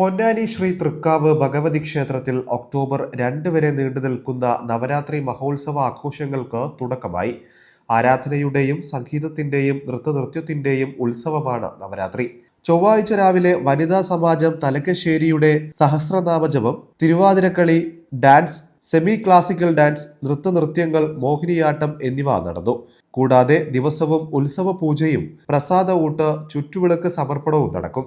പൊന്നാനി ശ്രീ തൃക്കാവ് ഭഗവതി ക്ഷേത്രത്തിൽ ഒക്ടോബർ രണ്ട് വരെ നീണ്ടു നിൽക്കുന്ന നവരാത്രി മഹോത്സവ ആഘോഷങ്ങൾക്ക് തുടക്കമായി. ആരാധനയുടെയും സംഗീതത്തിന്റെയും നൃത്തനൃത്യത്തിന്റെയും ഉത്സവമാണ് നവരാത്രി. ചൊവ്വാഴ്ച രാവിലെ വനിതാ സമാജം തലക്കശ്ശേരിയുടെ സഹസ്രനാമജപം Thiruvathirakali dance semi classical dance നൃത്തനൃത്യങ്ങൾ Mohiniyattam എന്നിവ നടന്നു. കൂടാതെ ദിവസവും ഉത്സവ പൂജയും പ്രസാദ ഊട്ട് ചുറ്റുവിളക്ക് സമർപ്പണവും നടക്കും.